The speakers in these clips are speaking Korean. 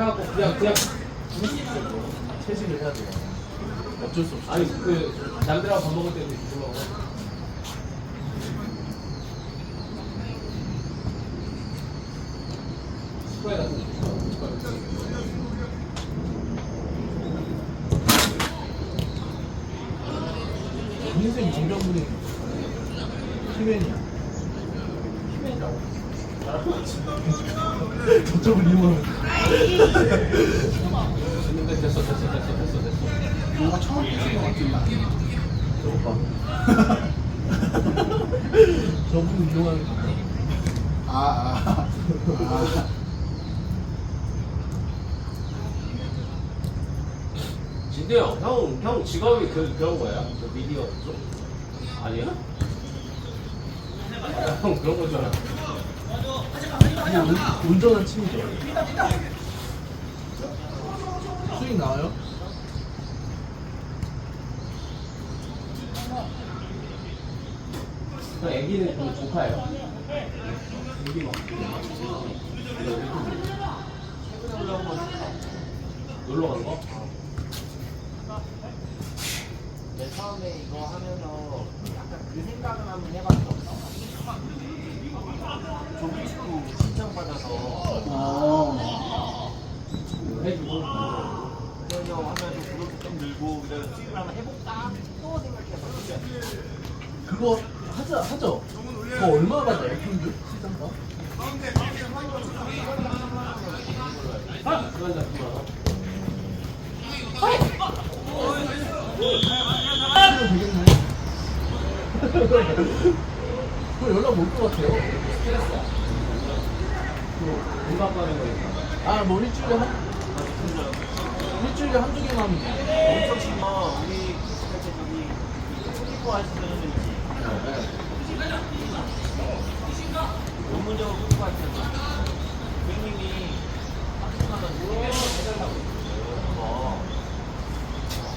해갖고 그냥 그냥. 채식을 해야 돼요. 어쩔 수 없이. 아니 그 남들하고 밥 먹을 때도 먹어. 스프레이 같은 거. 인생 정병분이 히맨이야. 히맨이라고. 저쪽을 이용하면 근데 됐어 됐어 됐어 됐어 됐어. 뭔가 처음 보신 것 같은데. 오빠. 저분 이용하는 거. 아, 아. 아. 진대요, 형, 형 직업이 그, 그런 거야? 그 미디어 쪽? 아니야? 아, 형 그런 거잖아. 그냥 운- 운전한 취미죠. 수익 나와요? 형 애기는 그 조카예요. 애기 막. 놀러 가는 거? 내 처음에 이거 하면서 약간 그 생각은 한번 해봤어. 조기축구 신청받아서 어. 이거 해주고. 그러려 하면서 그룹 좀 늘고 그래서 수익을 한번 해볼까? 또 생각해서 그거 하자 하죠. 그거 얼마 받아요 평균 시장가? 아! 그거 연락 올것 같아요. 거니까. 아, 뭐 일주일에 한 일주일에 한두 개만 하면 돼. 엄청 심어. 우리 그때 저기 축구 하시는 분들 있지. 전문적으로 하시는 분. 교수님이 학생하면 무료 해달라고. 그래서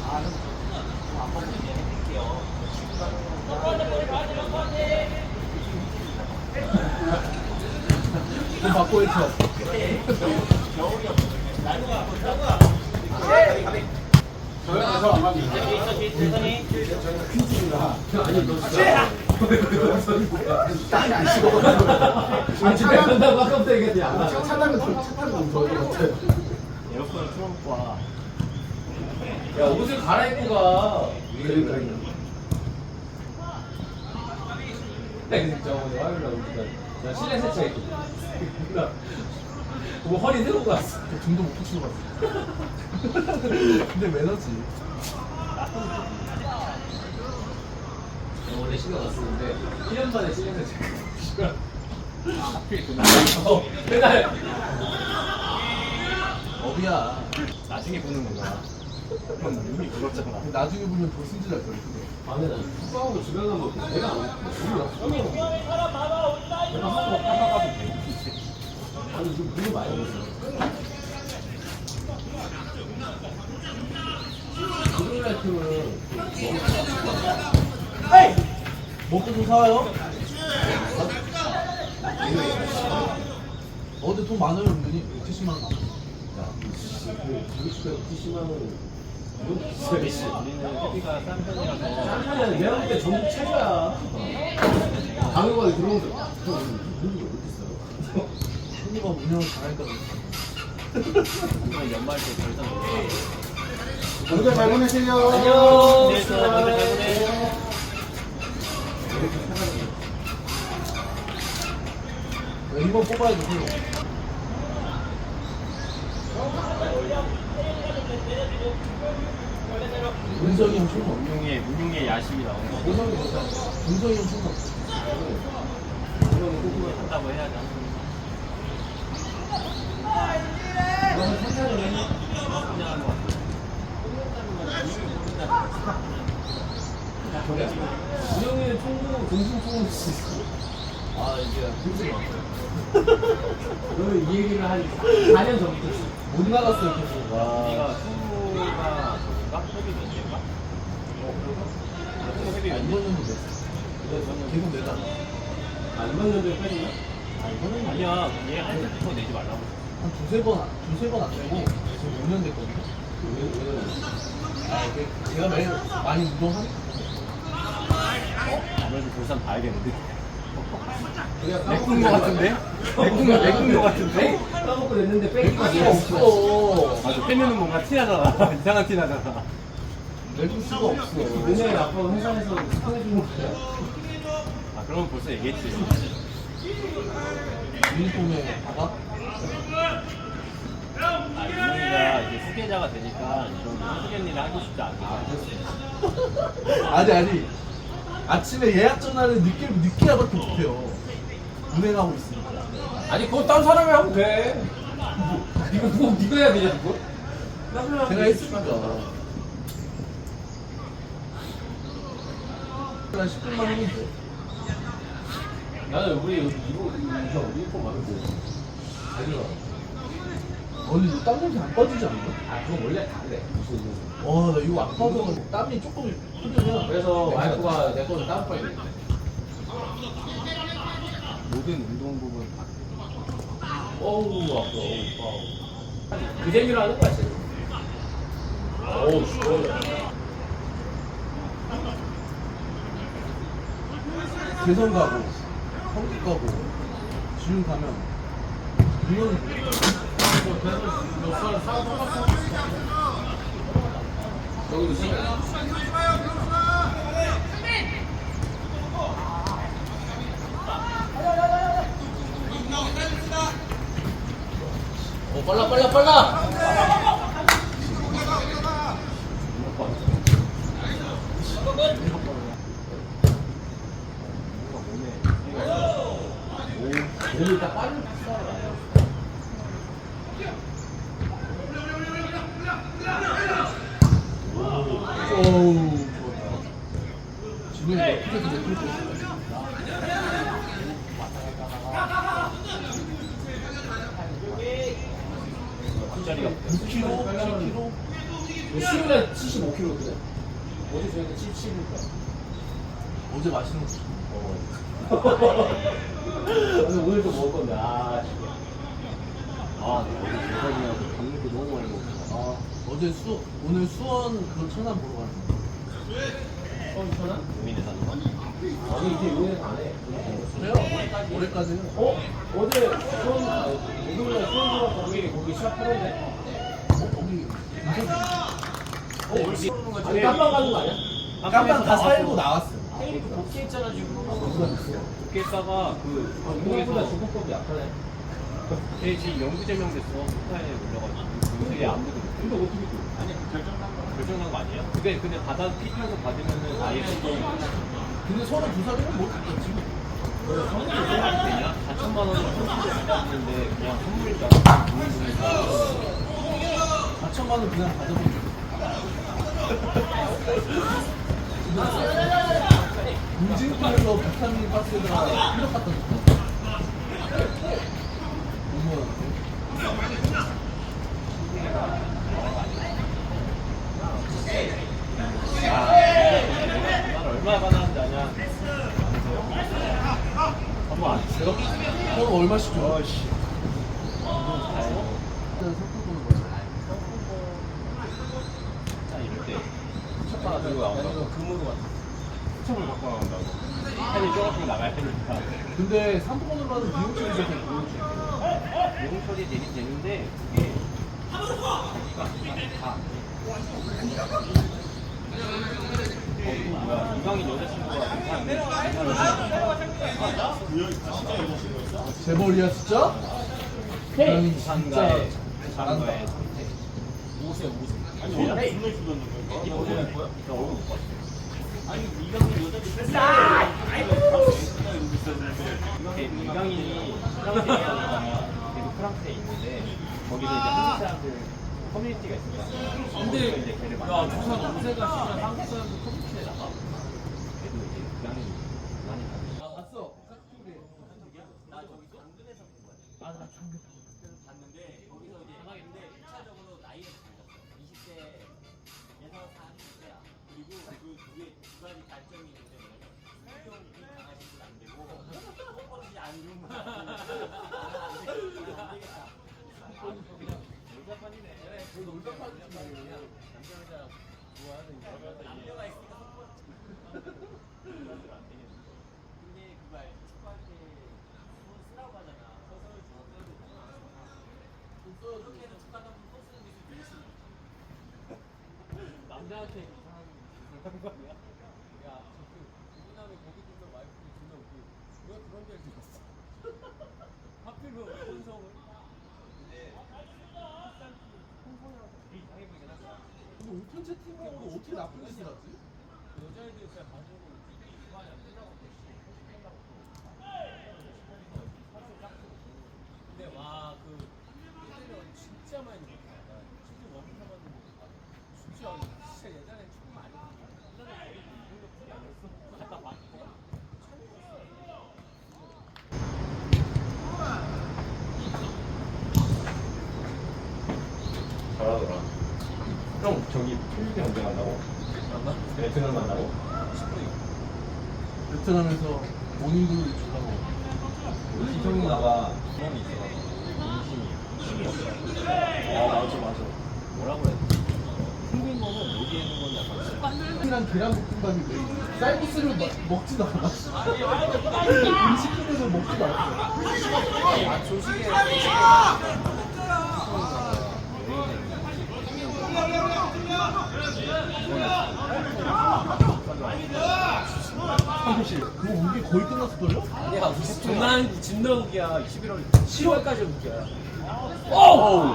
아, 그럼 그거 안 받으면 이제 해드릴게요. 돈 받고 일쳐. 저희에서 아마 아니, 너 진짜. 땀이 안 식어. 아, 집에 간다고 아까부터 얘기했지. 안 가. 차 타는 거, 차 타는 거 좋아할 것 같아요. 에어컨을 틀어놓고 와. 야, 옷을 갈아입고 가. 그러니까요. 진짜 오늘 화요일 날 우리가 나 실내 세차했거든. 나 그거 허리 세우고 갔어. 저 등도 못 붙이고 갔어. 근데 매너지. 원래 신경 안 쓰는데 1년 만에. 하필 그날. 어, 맨날 업이야. 나중에 보는 거야. 넌 이미 불렀잖아. 나중에 보면 더 승질날 거야. 밤에 나 숙소하고 집에 가면 내가 안 숙소하고 내가 하고 하다가도 돼. 아니 이거 되게 많이 먹었어. 금요일날 팀은 먹고 좀 사와요? 어제 돈 많아요, 은근히. 70만 원 남았어. 그 자기수가 90만 원 이건 비싸지. 우리는 회비가 싼 편이라서. 짠하면 내가 볼때 전국 최저야. 방역관이 들어오면서 형 이거 왜 이렇게 비싸요? 손님은 운영을. 우리가 연말 때 결산 오늘 잘 보내세요. 안녕. 네, 수고하셨습니다. 잘 보내요. 이번 뽑아야 돼. 은성이 형 없네. 문용의 문용의 야심이 나온 거. 은성이 괜찮아. 은성이 형 없어. 그거는 한다고 해야지. 너는 상상을 해? 그냥 거 저기야. 우영이는 총무, 동승 총무 씨. 아, 이제 힘들이 많어. 너는 이 얘기를 한 4년 전부터. 못 나갔어요, 계속. 와. 수가? 회비 몇 년가? 어, 아, 몇 이번 년? 년도 됐어. 계속 내다. 아, 이번 연도에 빠지나? 아, 이거는 아니야. 얘할 때부터 내지 말라고. 한 두세 번, 두세 번 안 되고 지금 5년 됐거든요. 왜, 왜, 아, 이게 제가 매일 많이 운동하니? 아무래도 돌산 봐야겠는데. 메꾼 거 같은데? 거, 메꾼 거 같은데? 까먹고 냈는데 수가 없어. 맞아, 빼면은 뭔가 티나잖아. 이상한 티 나잖아. 낼 수가 없어. 은영이 아빠가 회사에서 사내주는 거야. 아, 그러면 벌써 얘기했지. 유니폼에? 아, 이제 후계자가 되니까 좀 후계일 일을 하고 싶지 않게. 아니, 아니. 아침에 예약 전화를 늦게, 늦게야밖에 못해요. 운행하고 있으니까. 아니 그거 딴 사람이 하면 돼. 이거 뭐 네가 해야 되냐 그거? 딴 사람이 제가 했으니까. 한 10분만 하면 돼. 나는 우리 이거 이거 유니폼 마음 이거 땀 냄새 안 빠지지 않나? 아 그거 원래 다 그래. 무슨 와, 나 이거 아파서 땀이 조금 흐르면. 그래서 와이프가 내 거를 따로 빨리. 모든 운동 부분 다. 어우 아파. 어우 아파. 그 재미로 하는 거야 지금. 어우 시원해. 대선 가고, 성북 가고, 지금 가면, 어 빨라 빨라 빨라. 몸이 딱 빨리 어우, 좋았다. 지금 이거 피켓이 몇 킬로 있어? 술자리가 6kg? 7kg? 수요일에 75kg거든. 어제 저희가 77kg. 어제 맛있는 거 줬어. 오늘 아 진짜. 아, 네, 대선이하고 강릉도 너무 많이 먹었어. 아, 어제 수, 오늘 수원 그 천안 보러 갔는데. 어 이천원? 용인에 사는 거. 아니 이제 요새는 안 해. 그래요? 올해까지는? 어? 어제 수원 아, 목요일에 수원 들어가 거기 거기 시합하는데. 어, 거기 인터뷰. 어 우리 아니 깜빡 가는 거 아니야? 깜빡 다 살고 나왔어요. 테이프 복귀했잖아 지금. 국계사가 그 운동보다 운동에서 중국법이 약하네. 페이지 영구 제명됐어. 스타에 올려가지고. 요새 아무도 못 근데 어떻게 또? 아니 결정난 거 결정난 거 아니에요? 그게 근데 받아 피디에서 받으면은 아예 근데 서로 두 살이면 못 했겠지. 되냐? 4천만 원을 선물했는데 그냥 선물이다. 좋은 분이다. 4천만 원 그냥 가져보면 돼. 물질풀로 비타민 박스에다가 1억 갖다 줬다. 난 얼마 받았는지 되니까. 근데 상품권으로 받은 비용 처리 제품 비용 처리. 모공 처리 되긴 되는데 그게 자기가 다. 어, 또 뭐야? 이강인 여자친구가 괜찮은데? 재벌이야 진짜? 상가에 진짜 상가에 오세 오세. 아니 원래 있는 주던 거야? 이 버전일 거야? 나 얼굴 못 봤어. 아니 이강인 여자친구 이강인이 프랑스에 있잖아. 프랑스에 있는데 거기서 이제 한국 사람들 커뮤니티가 있었잖아. 근데 이제 걔를 만나. 두산 오세가 진짜 한국 사람들 커뮤니티에 나가. 그래도 이제 이강인이 많이 가고. 봤어. 나 저기 당근에서 본 거야. 아나. 그래서 봤는데 거기서 이제 하겠는데 1차적으로 나이를 달렸어. 20대에서 40대야. 그리고 그 두에 두 가지 단점이 있는데 수영이 강아지도 안 되고 헛버릇이 안 좋은 거야. 안 되겠다. 남녀가 있으니까 근데 그거 알지? 축구할 때손 쓰라고 하잖아. 서서히 써야 되잖아. 그렇게 해서 축구하다 보면 또 쓰는 게 싫어. 남자한테 이상한 하는 거 아니야? 야, 저그 누구나면 거기 두면 와이프 두면 그왜 그런 데를 들었어? 하필이면 왜 혼성을? 근데 오픈 채팅방으로 어떻게 나쁜 짓을 하지? 여자애들 가지고 이만이 안 된다고 또 씨, 편집한다고 또. 사실 짝퉁. 근데 와, 그, 그때는 진짜 많이 먹었다. 나 시즌 원부터 봤는데, 아, 진짜, 진짜 예전에 축구 많이 봤다. 예전에 거의 이 정도 풀이 아니었어. 갖다 봤대. 잘하더라. 형 필리핀 언제 간다고? 베트남 간다고? 베트남에서 모닝글로 주려고. 우리 희정이 나가 경험이 있어가지고 인심이 아 맞아 맞아 뭐라 그래 흥민 거는 여기 있는 건 약간 습관 이랑 계란볶음밥이 왜? 쌀국수를 먹, 먹지도 않아. 음식점에서 먹지도 않아. 아, 조식에. 사실 그거 우기 거의 끝났을걸요? 야, 무슨 장난 진짜 웃기야. 11월 10월까지 웃기야. 오!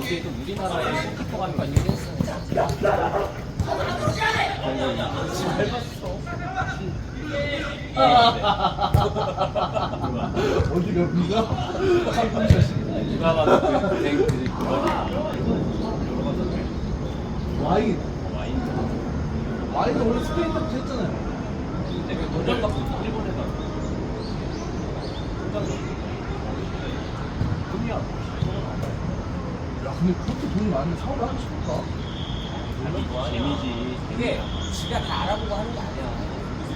이게 또 키퍼가 많이 했어. 봐도 그 뱅크들이 와인. 와인 와인은 원래 스페인 때부터 했잖아요. 내가 놀랍다 일본에 가 돈이야 야, 근데 그렇게 돈이 많으면 사업을 하고 싶을까? 재미지 이게 지가 다 알아보고 하는 게 아니야.